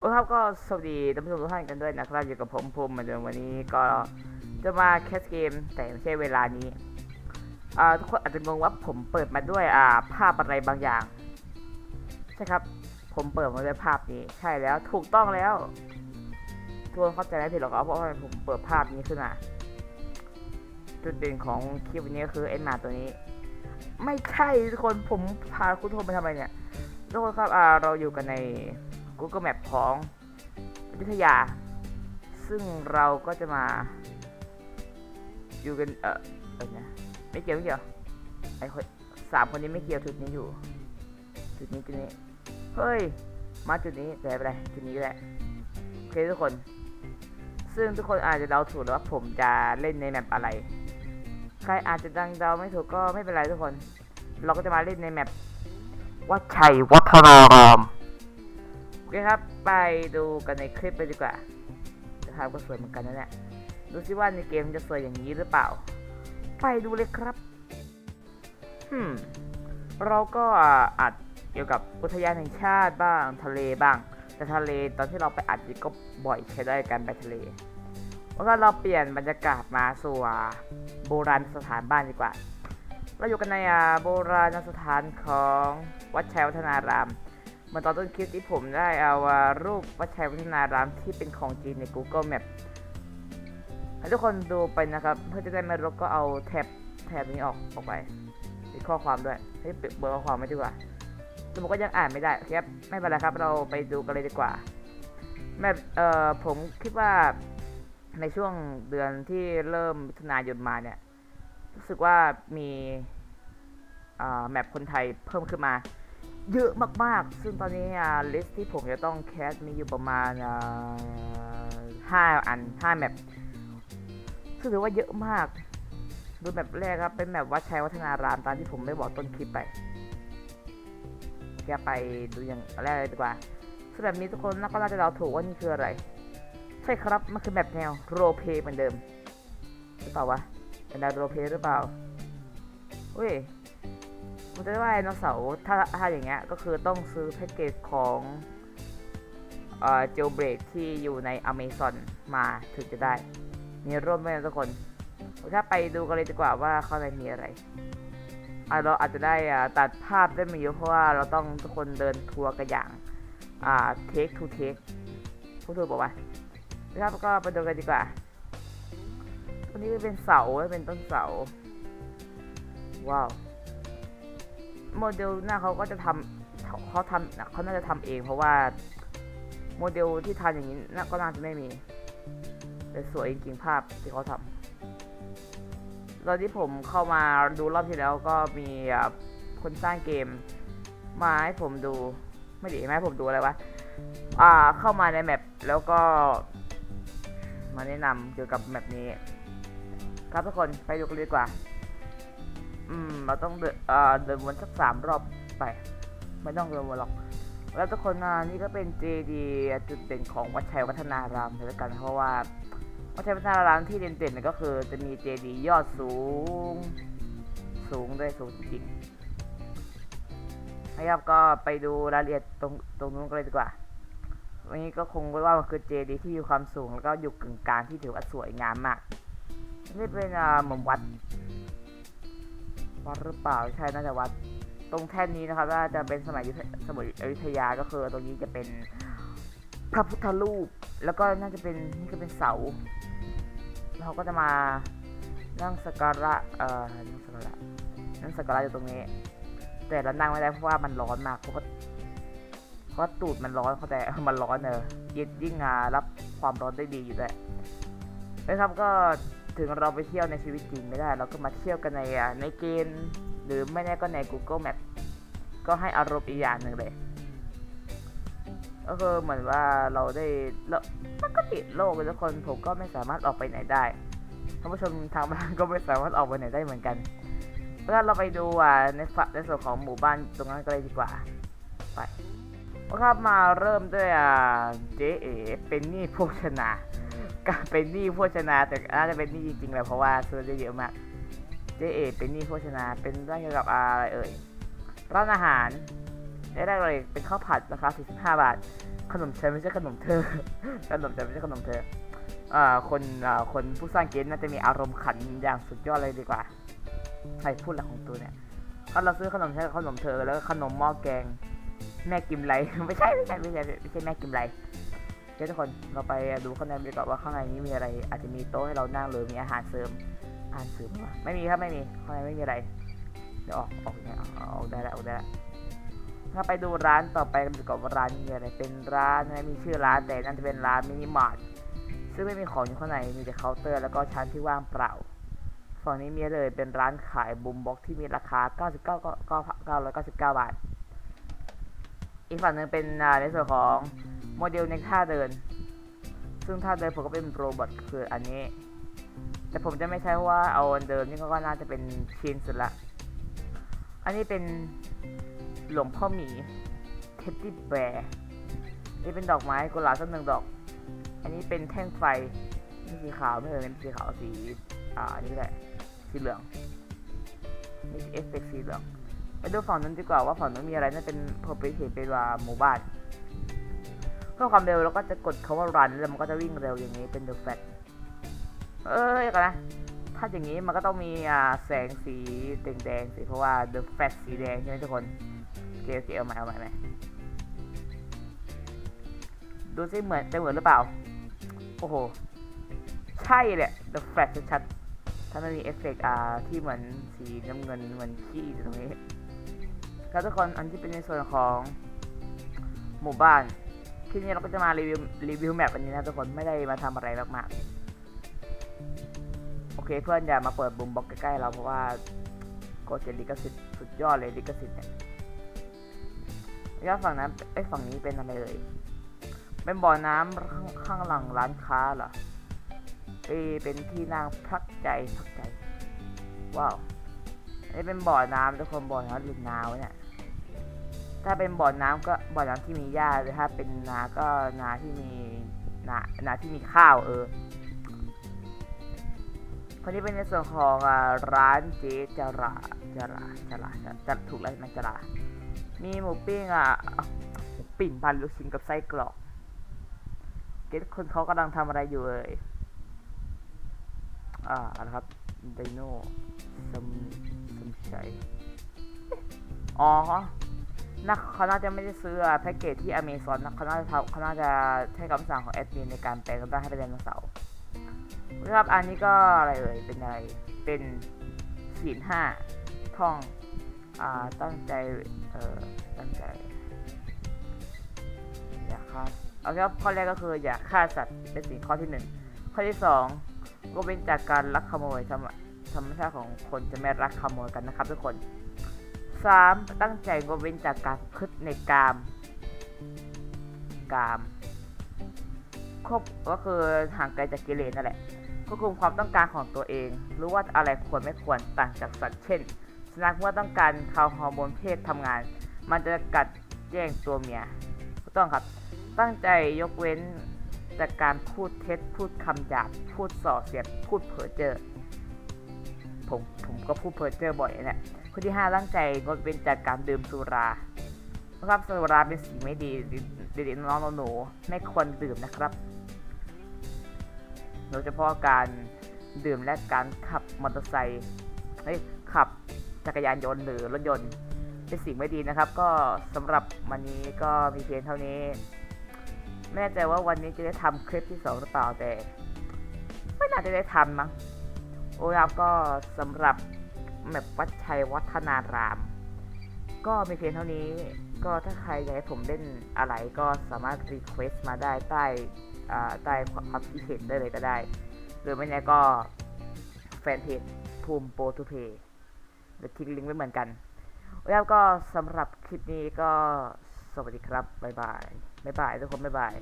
โอ้ครับก็สวัสดีท่านผู้ชมทุกท่านกันด้วยนะครับอยู่กับผมภูมิเหมือนเดิมวันนี้ก็จะมาแคสเกมแต่ไม่ใช่เวลานี้อ่าทุกคนอาจจะงงว่าผมเปิดมาด้วยอ่าภาพอะไรบางอย่าง ใช่ครับ ผมเปิดมาด้วยภาพนี้ ใช่แล้วถูกต้องแล้วทุกคนเข้าใจไม่ผิดหรอกครับเพราะว่าผมเปิดภาพนี้ขึ้นมาจุดเด่นของคลิปวันนี้คือไอ้หมาตัวนี้ ไม่ใช่ทุกคนผมพาคุณทุกคนไปทำไมเนี่ยทุกคนครับอ่าเราอยู่กันใน Google Map ของอยุธยา ซึ่งเราก็จะมาอยู่กันเออเออนะไม่เกี่ยวไม่เกี่ยวไอ้คนสามคนนี้ไม่เกี่ยวจุดนี้อยู่ จุดนี้จุดนี้เฮ้ยมาจุดนี้แต่ไม่เป็นไรจุดนี้ก็ได้โอเคทุกคน ซึ่งทุกคนอาจจะเดาถูกแล้วว่าผมจะเล่นในแมปอะไร ใครอาจจะดังเดาไม่ถูกก็ไม่เป็นไรทุกคน เราก็จะมาเล่นในแมปวัดชัยวัฒนาราม อเคครับ ไปดูกันในคลิปเลยดีกว่าจะภาพก็สวยเหมือนกันนะเนี่ยดูซิว่าในเกมจะสวยอย่างนี้หรือเปล่า ไปดูเลยครับฮึมเราก็อัดเกี่ยวกับอุทยานแห่งชาติบ้างทะเลบ้าง แต่ทะเลตอนที่เราไปอัดก็บ่อยใช้ได้กันไปทะเลแล้วก็เราเปลี่ยนบรรยากาศมาสู่โบราณสถานบ้านดีกว่า เราอยู่กันในอ่าโบราณสถานของวัดชัยวัฒนารามเมื่อนตอนต้นคลิปที่ผมได้เอาารูปวัดชัยวัฒนารามที่เป็นของจริงใน Google Map ให้ทุกคนดูไปนะครับ เพื่อจะได้ไม่รกก็เอาแท็บแท็บนี้ออกออกไปมีข้อความด้วยให้เปิดเบอร์ข้อความไม่ดีกว่าแต่ผมก็ยังอ่านไม่ได้ครับไม่เป็นไรครับ เราไปดูกันเลยดีกว่าแมปเอ่อผมคิดว่าในช่วงเดือนที่เริ่มมิถุนายนมาเนี่ยรู้สึกว่ามีอ่าแมปคนไทยเพิ่มขึ้นมา เยอะมากๆ ซึ่งตอนนี้ลิสต์ที่ผมจะต้องแคสมีอยู่ประมาณอ่าห้าอันห้าแมปซึ่งถือว่าเยอะมาก ดูแมปแรกครับ เป็นแมปวัดชัยวัฒนารามตามที่ผมได้บอกต้นคลิปไปแกไปดูอย่างแรกเลยดีกว่าซึ่งแบนี้ทุกคนน่าก็น่าจะเดาถูกว่านี่คืออะไร ใช่ครับ มันคือแมปแนวโรเพเหมือนเดิมหรือเปล่าวะเป็นแนวโรเพหรือเปล่าเฮ้ย มันจะได้ว่าไดโนเสาร์ถ้าถ้าอย่างเงี้ยก็คือต้องซื้อแพ็กเกจของเอ่อเจลเบรกที่อยู่ในอเมซอนมาถึงจะได้ มีร่มไหมนะทุกคน ถ้าไปดูกันเลยดีกว่าว่าข้างในมีอะไรอะเราอาจจะได้อ่าตัดภาพได้ไม่เยอะเพราะว่าเราต้องทุกคนเดินทัวร์กันอย่างอ่าเทคทูเทคผู้ถูกบอกว่านะครับก็ไปดูกันดีกว่าตรงนี้เป็นเสาเป็นต้นเสาว้าว โมเดลหน้าเขาก็จะทำเขาเขาทำเขาน่าจะทำเองเพราะว่าโมเดลที่ทำอย่างนี้น่าก็น่าจะไม่มี แต่สวยจริงๆภาพที่เขาทำตอนที่ผมเข้ามาดูรอบที่แล้วก็มีคนสร้างเกมมาให้ผมดูไม่ดีไหมาให้ผมดูอะไรวะอ่าเข้ามาในแมปแล้วก็ มาแนะนำเกี่ยวกับแมปนี้ ครับทุกคนไปดูกันเลยดีกว่า อืมเราต้องเดินอ่อเดินวนสักสามรอบไป ไม่ต้องเดินวนหรอก แล้วทุกคนนี่ก็เป็นเจดีจุดเด่นของวัดชัยวัฒนารามเลยละกัน เพราะว่าวัดชัยวัฒนารามที่เด่นๆเนี่ยก็คือ จะมีเจดียอดสูง สูงด้วยสูงจริงนะครับก็ไปดูรายละเอียดตรงตรงนู้นกันเลยดีกว่าวันนี้ก็คงว้ว่ามันคือเจดีที่มีความสูงแล้วก็อยู่กึ่งกลางที่ถือว่าสวยงามมาก นี่เป็นเหมือนวัด วัดหรือเปล่าใช่น่าจะวัด ตรงแท่นนี้นะครับน่าจะเป็นสมัยสมัยอยุธยาก็คือตรงนี้จะเป็นพระพุทธรูป แล้วก็น่าจะเป็นนี่ก็เป็นเสาเราก็จะมานั่งสักการะเอ่อนั่งสักการะนั่งสักการะอยู่ตรงนี้ แต่เรานั่งไม่ได้เพราะว่ามันร้อนมากเพราะว่าเพราะตูดมันร้อนเขาแต่มันร้อนเนอะยิ่งยิ่งอ่ารับความร้อนได้ดีอยู่ด้วยนะครับก็ ถึงเราไปเที่ยวในชีวิตจริงไม่ได้ เราก็มาเที่ยวกันในในเกม หรือไม่แน่ก็ใน Google Map ก็ให้อารมณ์อีกอย่างหนึ่งเลย ก็คือเหมือนว่าเราได้เรามันก็ติดโลกเลยทุกคนผมก็ไม่สามารถออกไปไหนได้ท่านผู้ชมทางบ้านก็ไม่สามารถออกไปไหนได้เหมือนกันแล้วเราไปดูอะในฝัในส่วนของหมู่บ้านตรงนั้นก็เลยดีกว่าไปครับมาเริ่มด้วยอะเจเอเป็นนี่โภชนา การเป็นหนี้โภชนาแต่น่าจะเป็นหนี้จริงๆแหละเพราะว่าซื้อได้เยอะมากเจเอเป็นหนี้โภชนาเป็นเรื่องเกี่ยวกับอะไรเอ่ยร้านอาหารได้ได้เลยเป็นข้าวผัดราคา45บาท ขนมฉันไม่ใช่ขนมเธอ ขนมฉันไม่ใช่ขนมเธออ่าคนอ่าคนผู้สร้างเกมน่าจะมีอารมณ์ขันอย่างสุดยอดเลยดีกว่าใครพูดอะไรของตัวเนี่ยถ้าเราซื้อขนมฉันกับขนมเธอแล้วก็ขนมหม้อแกง แม่กิมไร ไม่ใช่ไม่ใช่ไม่ใช่ไม่ใช่แม่กิมไร เดี๋ยวทุกคนเราไปดูข้างในดีกว่าว่าข้างในนี้มีอะไร อาจจะมีโต๊ะให้เรานั่งหรือมีอาหารเสริมอาหารเสริมวะไม่มีครับไม่มีข้างในไม่มีอะไรเดี๋ยวออกออกเนี่ยออกได้แล้วออกได้แล้วถ้าไปดูร้านต่อไปกันดีกว่าว่าร้านมีอะไรเป็นร้านไม่มีชื่อร้านแต่นั่นจะเป็นร้านมินิมาร์ทซึ่งไม่มีของอยู่ข้างในมีแต่เคาน์เตอร์แล้วก็ชั้นที่ว่างเปล่าฝั่งนี้มีเลยเป็นร้านขายบุมบ็อกที่มีราคา 99 999 บาท อีกฝั่งหนึ่งเป็นในส่วนของ โมเดลในท่าเดิน ซึ่งท่าเดินผมก็เป็นโรบอทคืออันนี้ แต่ผมจะไม่ใช้ว่าเอาอันเดิมนี่ก็น่าจะเป็นชินสุดละ อันนี้เป็นหลวงพ่อหมีเท็ดดี้แบร์นี่เป็นดอกไม้กุหลาบสักหนึ่งดอก อันนี้เป็นแท่งไฟนี่สีขาวไม่เอ่ยเป็นสีขาวสีอ่าอันนี้แหละสีเหลืองนี่เอฟเฟกต์สีเหลืองไปดูฝั่งนั้นดีกว่าว่าฝั่งนั้นมีอะไรนั่นเป็นผมไปเห็นเป็นว่าหมู่บ้าน เพื่อความเร็วเราก็จะกดคำว่า run แล้วมันก็จะวิ่งเร็วอย่างนี้เป็น the fat เอ้ยก่อนนะถ้าอย่างนี้มันก็ต้องมีอ่าแสงสีแดงๆสิเพราะว่า the fat สีแดงใช่ไหมทุกคนโอเคเคเอาใหม่เอาใหม่ไหมดูสิเหมือนจะเหมือนหรือเปล่า โอ้โห ใช่เลย the fat ชัดถ้ามันมีเอฟเฟกต์อ่าที่เหมือนสีน้ำเงินเหมือนขี้ตรงนี้ครับทุกคนอันที่เป็นในส่วนของหมู่บ้าน ที่นี่เราก็จะมารีวิวรีวิวแมปอันนี้นะทุกคนไม่ได้มาทำอะไรมากๆโอเคเพื่อนอย่ามาเปิดบุมบล็อกใกล้ๆเราเพราะว่าโกเซลิกสิทธิ์สุดยอดเลยลิขสิทธิ์เนี่ยแล้วฝั่งนั้นไอ้ฝั่งนี้เป็นอะไรเอ่ยเป็นบ่อน้ำข้างข้างหลังร้านค้าเหรอเอเป็นที่นั่งพักใจพักใจว้าวอันนี้เป็นบ่อน้ำทุกคนบ่อน้ำริมนาเนี่ย ถ้าเป็นบ่อน้ำก็บ่อน้ำที่มีหญ้าหรือถ้าเป็นนาก็นาที่มีนานาที่มีข้าวเออคนนี้เป็นในส่วนของอ่าร้านเจ๊จราจราจราจะจะถูกแล้วใช่ไหมจรามีหมูปิ้งอะปิ้งพันลูกชิ้นกับไส้กรอกเกตคนเขากำลังทำอะไรอยู่เอ่ยอ่าอาละครับไดโน่ซัมซัมชัยอ๋อ น่าเขาน่าจะไม่ได้ซื้อแพ็กเกจที่อเมซอนนะเขาน่าจะทำเขาน่าจะใช้คำสั่งของแอดมินในการแปลงร่างให้เป็นไดโนเสาร์นะครับอันนี้ก็อะไรเอ่ยเป็นอะไรเป็นศีลห้าท่องอ่าตั้งใจเอ่อตั้งใจอย่าฆ่าเอาครับข้อแรกก็คืออย่าฆ่าสัตว์เป็นสิ่งข้อที่หนึ่งข้อที่สองก็เป็นจากการลักขโมยธรรมธรรมชาติของคนจะไม่รักขโมยกันนะครับทุกคน สามตั้งใจงดเว้นจากการพฤติในกามกามควบก็คือห่างไกลจากกิเลสนั่นแหละควบคุมความต้องการของตัวเอง รู้ว่าอะไรควรไม่ควรต่างจากสัตว์เช่นสุนัขเมื่อต้องการคาฮอร์โมนเพศทำงาน มันจะกัดแย่งตัวเมียถูกต้องครับ ตั้งใจยกเว้นจากการพูดเท็จพูดคำหยาบพูดส่อเสียดพูดเพ้อเจ้อ ผมผมก็พูดเพ้อเจ้อบ่อยนะข้อที่5ตั้งใจงดเว้นจากการดื่มสุรานะครับสุราเป็นสิ่งไม่ดีเด็กๆน้องหนูไม่ควรดื่มนะครับโดยเฉพาะการดื่มและการขับมอเตอร์ไซค์เฮ้ยขับจักรยานยนต์หรือรถยนต์ เป็นสิ่งไม่ดีนะครับ ก็สำหรับวันนี้ก็มีเพียงเท่านี้ ไม่แน่ใจว่าวันนี้จะได้ทำคลิปที่สองหรือเปล่าแต่ไม่น่าจะได้ทำมั้ง โอ้ยครับก็สำหรับแมปวัดชัยวัฒนาราม ก็มีเพียงเท่านี้ ก็ถ้าใครอยากให้ผมเล่นอะไรก็สามารถรีเควสต์มาได้ใต้ใต้ความคิดเห็นได้เลยก็ได้ หรือไม่แน่ก็แฟนเพจภูมิโปรทูเพย์เดี๋ยวทิ้งลิงก์ไว้เหมือนกันแล้วก็สำหรับคลิปนี้ก็สวัสดีครับ บ๊ายบาย บ๊ายบายทุกคน บ๊ายบาย